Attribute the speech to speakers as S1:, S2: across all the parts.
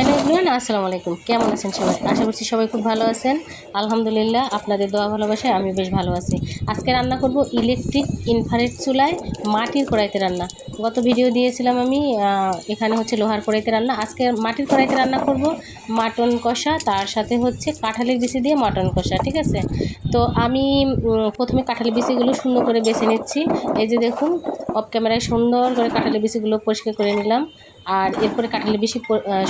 S1: Hello everyone, আসসালামু আলাইকুম। কেমন আছেন সবাই? আশা করছি সবাই খুব ভালো আছেন। আলহামদুলিল্লাহ, আপনাদের দোয়া ভালোবাসায় আমি বেশ ভালো আছি। আজকে রান্না করব ইলেকট্রিক ইনফারেট চুলায় মাটির কড়াইতে রান্না। গত ভিডিও দিয়েছিলাম আমি এখানে হচ্ছে লোহার কড়াইতে রান্না। আজকে মাটির কড়াইতে রান্না করব মাটন কষা, তার সাথে হচ্ছে কাঁঠালের বিচি দিয়ে মাটন কষা, ঠিক আছে? তো আমি প্রথমে কাঁঠালের বিচিগুলো সুন্দর করে বেছে নিচ্ছি। এই যে দেখুন, অফ ক্যামেরায় সুন্দর করে কাঁঠালের বিচিগুলো পরিষ্কার করে নিলাম। আর এরপরে কাটলে বেশি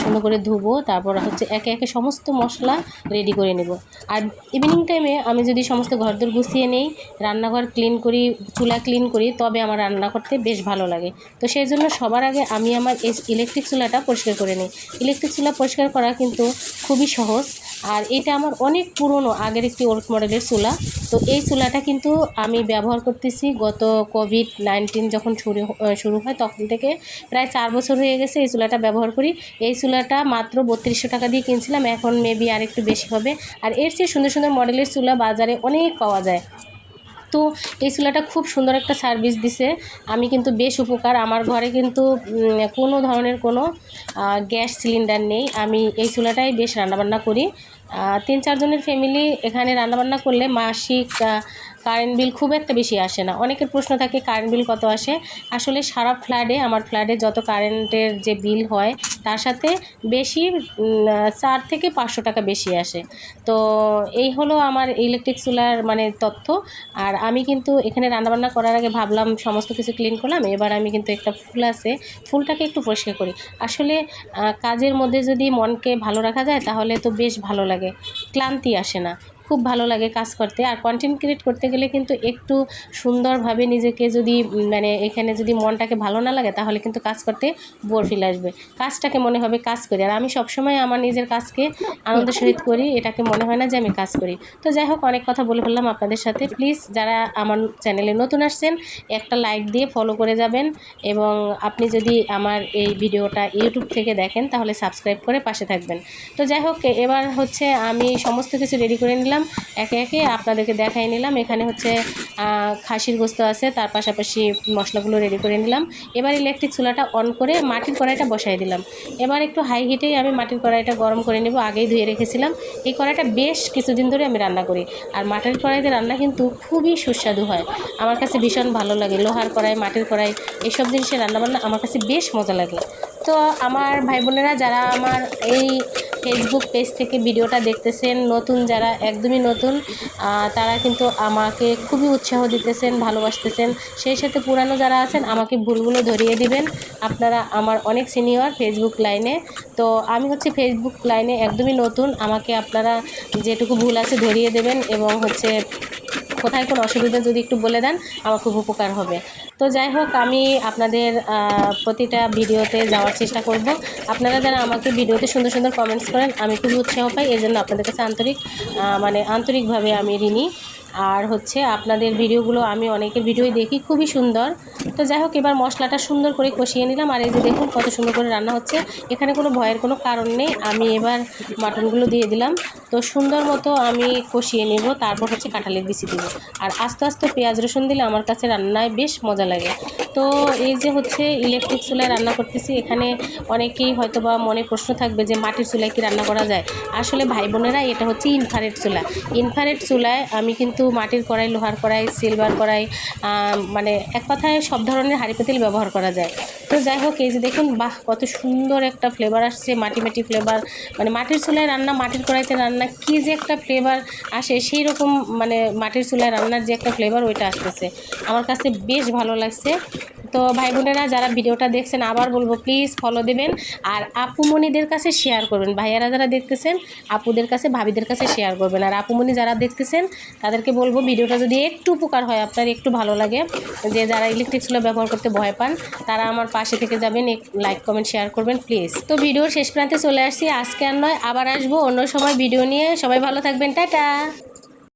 S1: সুন্দর করে ধুবো, তারপর হচ্ছে একে একে সমস্ত মশলা রেডি করে নেব। আর ইভিনিং টাইমে আমি যদি সমস্ত ঘরদোর গুছিয়ে নেই, রান্নাঘর ক্লিন করি, চুলা ক্লিন করি, তবে আমার রান্না করতে বেশ ভালো লাগে। তো সেই জন্য সবার আগে আমি আমার ইলেকট্রিক চুলাটা পরিষ্কার করে নিই। ইলেকট্রিক চুলা পরিষ্কার করা কিন্তু খুবই সহজ। আর এটা আমার অনেক পুরনো, আগের একটি ওল্ড মডেলের চুলা। তো এই চুলাটা কিন্তু আমি ব্যবহার করতেছি গত কোভিড নাইন্টিন যখন শুরু শুরু হয় তখন থেকে প্রায় চার বছর হয়ে গেছে এই চুলাটা ব্যবহার করি। এই চুলাটা মাত্র বত্রিশশো টাকা দিয়ে কিনছিলাম, এখন মেবি আর একটু বেশি হবে। আর এর চেয়ে সুন্দর সুন্দর মডেলের চুলা বাজারে অনেক পাওয়া যায়। তো এই চুলাটা খুব সুন্দর একটা সার্ভিস দিছে। আমি কিন্তু বেশ উপকার। আমার ঘরে কিন্তু কোনো ধরনের কোনো গ্যাস সিলিন্ডার নেই। আমি এই চুলাটাই বেশ রান্নাবান্না করি। তিন চারজনের ফ্যামিলি এখানে রান্নাবান্না করলে মাসিক কারেন্ট বিল খুব একটা বেশি আসে না। অনেকের প্রশ্ন থাকে কারেন্ট বিল কত আসে? আসলে সারা ফ্ল্যাটে আমার ফ্ল্যাটে যত কারেন্টের যে বিল হয়, তার সাথে বেশি চার থেকে পাঁচশো টাকা বেশি আসে। তো এই হলো আমার ইলেকট্রিক চুলার মানে তথ্য। আর আমি কিন্তু এখানে রান্নাবান্না করার আগে ভাবলাম, সমস্ত কিছু ক্লিন করলাম। এবার আমি কিন্তু একটা ফুল আছে, ফুলটাকে একটু পরিষ্কার করি। আসলে কাজের মধ্যে যদি মনকে ভালো রাখা যায়, তাহলে তো বেশ ভালো লাগে। ক্লান্তি আসে না। খুব ভালো লাগে কাজ করতে। আর কন্টেন্ট ক্রিয়েট করতে গেলে কিন্তু একটু সুন্দরভাবে নিজেকে যদি মানে এখানে যদি মনটাকে ভালো না লাগে, তাহলে কিন্তু কাজ করতে বোর ফিল আসবে। কাজটাকে মনে হবে কাজ করি। আর আমি সবসময় আমার নিজের কাজকে আনন্দের সহিত করি, এটাকে মনে হয় না যে আমি কাজ করি। তো যাই হোক, অনেক কথা বলে ফেললাম আপনাদের সাথে। প্লিজ যারা আমার চ্যানেলে নতুন আসছেন, একটা লাইক দিয়ে ফলো করে যাবেন এবং আপনি যদি আমার এই ভিডিওটা ইউটিউব থেকে দেখেন, তাহলে সাবস্ক্রাইব করে পাশে থাকবেন। তো যাই হোক, এবার হচ্ছে আমি সমস্ত কিছু রেডি করে নিলাম। একে একে আপনাদেরকে দেখাই নিলাম। এখানে হচ্ছে খাসির গোস্ত আছে, তার পাশাপাশি মশলাগুলো রেডি করে নিলাম। এবার ইলেকট্রিক চুলাটা অন করে মাটির কড়াইটা বসাই দিলাম। এবার একটু হাই হিটেই আমি মাটির কড়াইটা গরম করে নেব, আগেই ধুয়ে রেখেছিলাম। এই কড়াইটা বেশ কিছুদিন ধরে আমি রান্না করি। আর মাটির কড়াইতে রান্না কিন্তু খুবই সুস্বাদু হয়। আমার কাছে ভীষণ ভালো লাগে। লোহার কড়াই, মাটির কড়াই, এইসব জিনিসের রান্নাবান্না আমার কাছে বেশ মজা লাগে। তো আমার ভাই বোনেরা, যারা আমার এই ফেসবুক পেজ থেকে ভিডিওটা দেখতেছেন, নতুন যারা একদমই নতুন তারা কিন্তু আমাকে খুবই উৎসাহ দিতেছেন, ভালোবাসতেছেন। সেই সাথে পুরানো যারা আছেন, আমাকে ভুলগুলো ধরিয়ে দিবেন। আপনারা আমার অনেক সিনিয়র ফেসবুক লাইনে তো আমি হচ্ছে ফেসবুক লাইনে একদমই নতুন। আমাকে আপনারা যেটুকু ভুল আছে ধরিয়ে দেবেন এবং হচ্ছে কোথায় কোনো অসুবিধা যদি একটু বলে দেন, আমার খুব উপকার হবে। তো যাই হোক, আমি আপনাদের প্রতিটা ভিডিওতে যাওয়ার চেষ্টা করব। আপনারা যারা আমাকে ভিডিওতে সুন্দর সুন্দর কমেন্টস করেন, আমি খুবই উৎসাহ পাই। এই জন্য আপনাদের কাছে আন্তরিক মানে আন্তরিকভাবে আমি ঋণী। আর হচ্ছে আপনাদের ভিডিওগুলো, আমি অনেকের ভিডিওই দেখি, খুবই সুন্দর। তো যাই হোক, এবার মশলাটা সুন্দর করে কষিয়ে নিলাম। আর এই যে দেখুন, কত সুন্দর করে রান্না হচ্ছে। এখানে কোনো ভয়ের কোনো কারণ নেই। আমি এবার মাটনগুলো দিয়ে দিলাম। তো সুন্দর মতো আমি কষিয়ে নেব, তারপর হচ্ছে কাঁঠালের বিচি দেবো। আর আস্তে আস্তে পেঁয়াজ, রসুন দিলে আমার কাছে রান্নায় বেশ মজা লাগে। তো এই যে হচ্ছে ইলেকট্রিক চুলায় রান্না করতেছি, এখানে অনেকেই হয়তো বা মনে প্রশ্ন থাকবে যে মাটির চুলায় কি রান্না করা যায়? আসলে ভাই বোনেরা এটা হচ্ছে ইনফারেট চুলা। ইনফারেট চুলায় আমি কিন্তু মাটির কড়াই, লোহার কড়াই, সিলভার কড়াই মানে এক কথায় সব ধরনের হাঁড়ি পাতিল ব্যবহার করা যায়। তো যাই হোক, এই যে দেখুন, বাহ, কত সুন্দর একটা ফ্লেভার আসছে মাটি মাটি ফ্লেভার মানে মাটির চুলায় রান্না, মাটির কড়াইতে রান্না কী যে একটা ফ্লেভার আসে সেই রকম মানে মাটির চুলায় রান্নার যে একটা ফ্লেভার ওইটা আসতেছে। আমার কাছে বেশ ভালো লাগছে। তো ভাই বোনেরা যারা ভিডিওটা দেখছেন, আবার বলব প্লিজ ফলো দেবেন। আর আপুমণিদের কাছে শেয়ার করবেন। ভাইয়ারা যারা দেখতেছেন, আপুদের কাছে, ভাবিদের কাছে শেয়ার করবেন। আর আপুমণি যারা দেখতেছেন, তাদেরকে বলব, ভিডিওটা যদি একটু উপকার হয়, আপনার একটু ভালো লাগে, যে যারা ইলেকট্রিক চুলা ব্যবহার করতে ভয় পান, তারা আমার পাশে থেকে যাবেন লাইক কমেন্ট শেয়ার করবেন প্লিজ তো ভিডিওর শেষ প্রান্তে চলে আসছি। আজকে আর নয়, আবার আসব অন্য সময় ভিডিও নিয়ে। সবাই ভালো থাকবেন। টাটা!